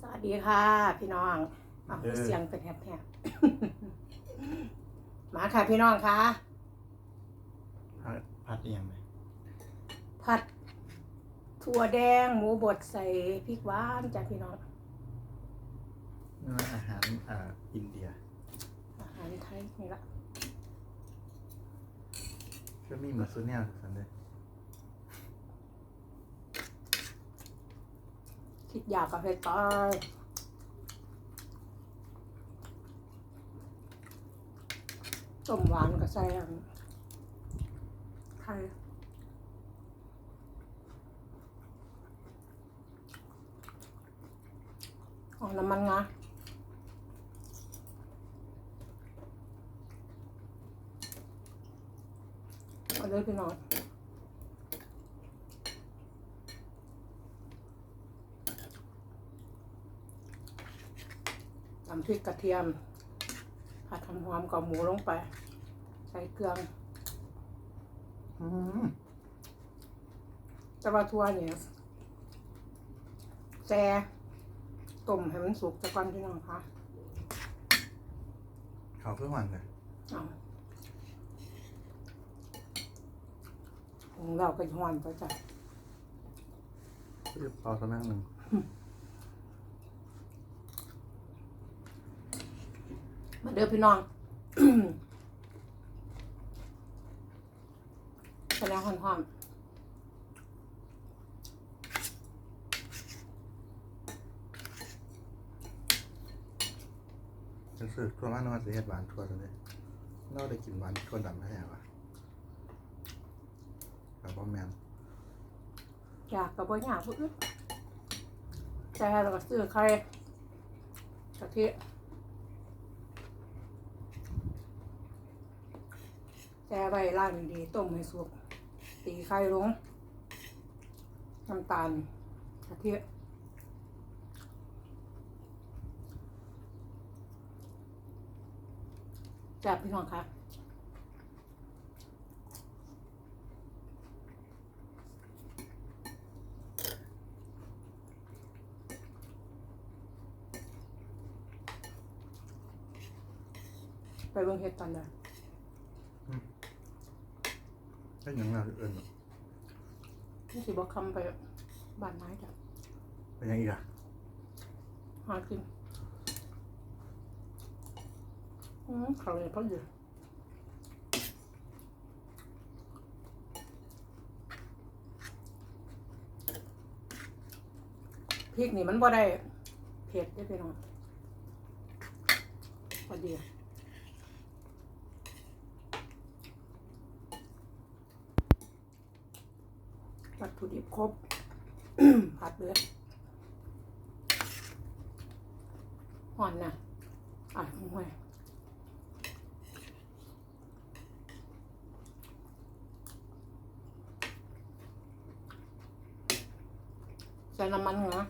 สวัสดีค่ะ พี่น้องอะเออเสียงเป็นแหบๆมาค่ะพี่น้องค่ะพัดพัดเอียงไหมผัดถั่วแดงหมูบดใส่พริกหวานจ้ะพี่น้องนี่มันอาหารอ่าอินเดีย อาหารไทยนี่ละก็มีเหมือนซูเนียสันเลย คิดอยากกับเผ็ดตายต้มหวานก็ใส่อันไข่เอาน้ำมันงาเอาเลยพี่น้อง ตำพริกกระเทียมผัดหอมๆกับหมูลงไป ใส่เกลืออืมแต่ว่าทั่วเนี่ยแซ่ต้มให้มันสุกแต่ก่อนพี่น้องคะเขาเพื่อวันเลยเอาของเราก็หอนก็จะคือเปาสักนั่งหนึ่ง มาเด้อพี่น้องแสดงหอนจะซื้อทั่วบ้านนวดสิเฮ็ดหวานทั่วเลยเราได้กินหวานทั่วดำได้ยังวะกับพ่อแมนๆอยากกับบ่อยากพุ่นแต่เราก็ซื้อไข่กะทิ แต่ใบล่างดีๆต้มให้สุก ตีไข่ลงน้ำตาลกะเทิจับพี่น้องค่ะไปเบิ่งเฮ็ดตอนใด ก็ยังเราเอื่นนี่สิบ่คำไปบ้านไม้จ้ะเป็นยังอีกอะหากินอืมเขาเลยเขาอยู่พริกนี่มันบ่ได้เผ็ดได้อพี่น้องพอดี ถุดิบครบ ผัดเลยหอนนะอะห่วยใส่น้ำมันเหรอ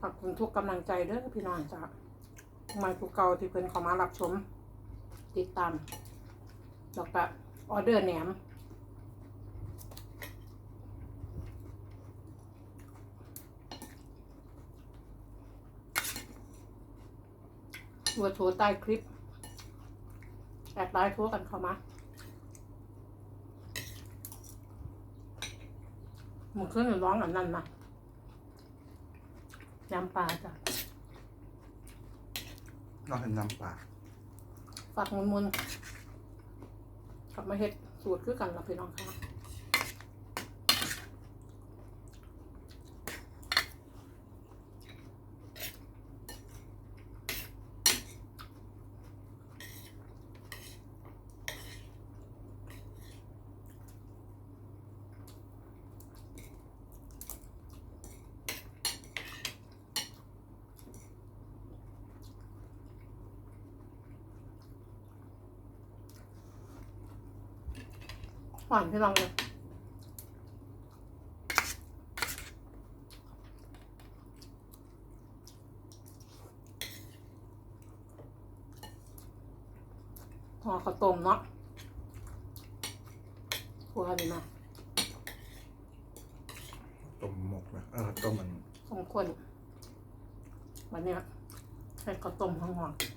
ขอบคุณทุกกำลังใจเด้อพี่น้องจ้ะมาทุกเก่าที่เพิ่นเข้ามารับชม ติดตาม แล้วก็ออเดอร์แหนมตัวโทรใต้คลิปแอดไลน์โทรกันเข้ามาหมันขึ้นร้องอันนั้นนะยำปลาจ้ะนอกจากน้ำปลาฝากมุนมุนๆ กลับมาเฮ็ดสูตรคือกันละพี่น้องค่ะ หวานพี่น้องเลยห่อข้าวต้มเนาะหัวนี่มาต้มหมกนะเออต้มมัน สองคน วันเนี้ยให้ข้าวต้มห้องๆ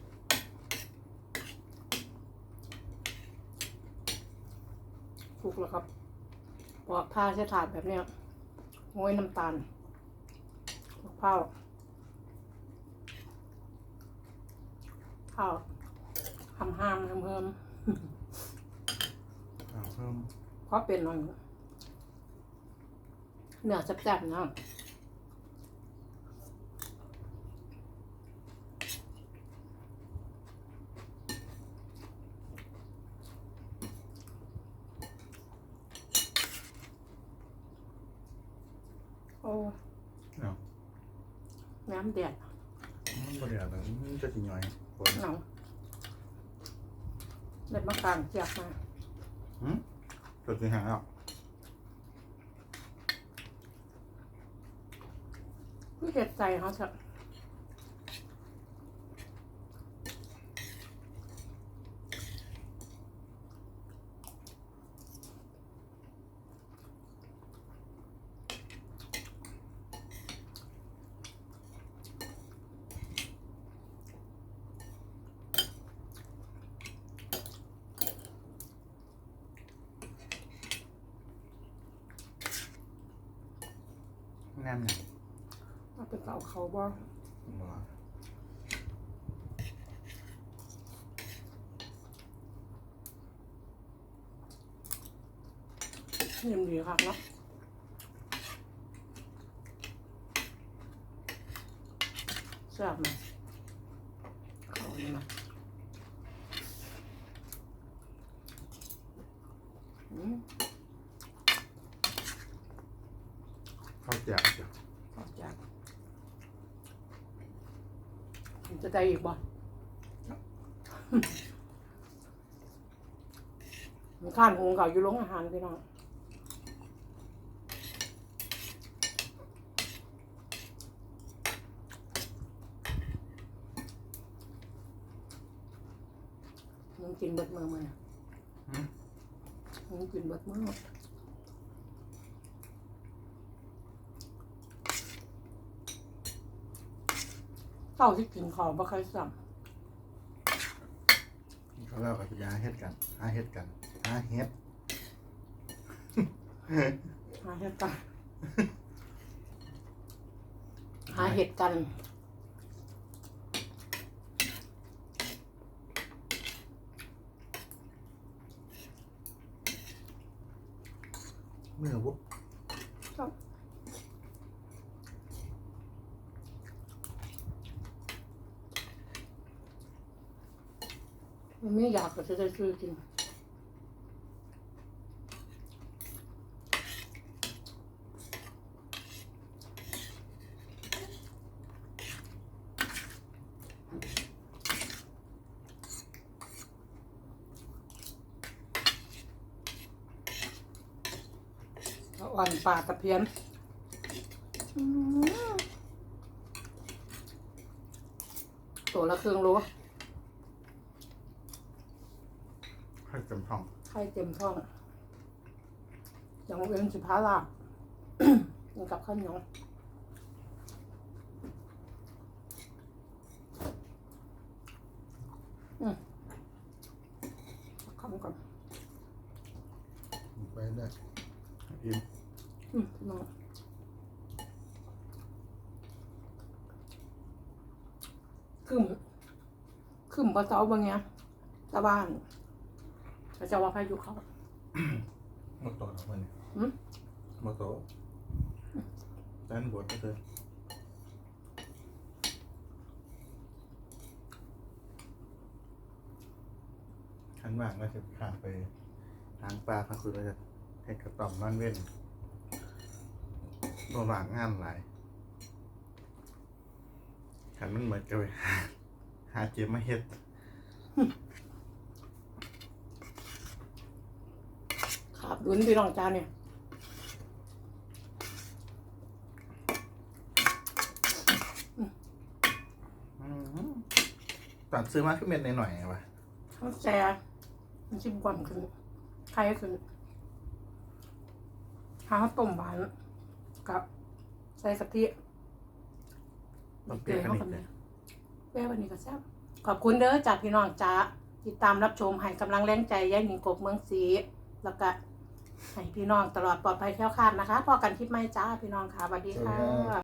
คลุกแล้วครับปอกผ้าใช้ถาดแบบเนี้ยโง้ยน้ำตาลมะพร้าวข้าวหำห้ามๆเพิ่มอ้าวเพิ่มๆเพราะเป็นหน่อยเนื้อแซ่บๆนะ โอ้เนาะน้ำแดดมันบริยาแต่มันจะสิย่อยคนหนาวเล็ดมะกางเจียกมาหืมจะสิหางอะพี่เห็ดใจเขาเถอะ น่นเนี่ยเอาไปเก่าเขาบ่บ่เยี่ยมดีครับเนาะแซ่บไหมเขานี่นะอืม ข้าวแจ่วจ้ะขอบใจมันจะได้อีกบ่มันข้านหงเก่าอยู่โรงอาหารพี่น้องมึงกินเบิดมือมันหืมมึงกินเบิดมือ เต่าที่กินขาวบ่เคยสั่งเขาเล่ากับยาเฮ็ดกันหาเฮ็ดกันหาเฮ็ดหาเห็ดกันหาเห็ดกันเมื่อวุบ มันไม่อยากก็จะได้ซื้อกินอ่อนปลาตะเพียนอืมตัวละครึ่งโล ให้เต็ม ท้องไข่เต็มท้องอย่างเว้นสิพาลาบกินกับข้าวเหนียวอืมคำก่อนไปได้อิ่มอืมพี่น้องขึ้นขึ้นปลาเจ้าบางเงี้ยตะบ้าน พระเจ้าว่าพายุเขา หมดตัวแล้วมันหืม หมดตัวด้านบนก็คือขันว่างก็จะพาไปทางปลาพาคุณก็จะให้กระต่อมนอนเว้นโดนวางงานหลายขันมันเหมือนกับไปหาหาเจ็บมาเฮ็ด ขาบดุนพี่น้องจานเนี่ยอืมตัดซื้อมาขึ้นเม็ดหน่อยๆว่ะข้าวแซ่มันชิบก่อนขึ้นไข่ขึ้นข้าวต้มหวานกับใส่กะทิมันเปรี้ยวเข้านิกัดนนึเนี่งยแม่วันนี้ก็แซ่บขอบคุณเด้อจากพี่น้องจ้าติดตามรับชมให้กำลังแรงใจยายหนิงกบเมืองศรีแล้วก็ ให้พี่น้องตลอดปลอดภัยแคล้วคลาดนะคะพอกันคลิปไม่จ้าพี่น้องค่ะสวัสดีค่ะ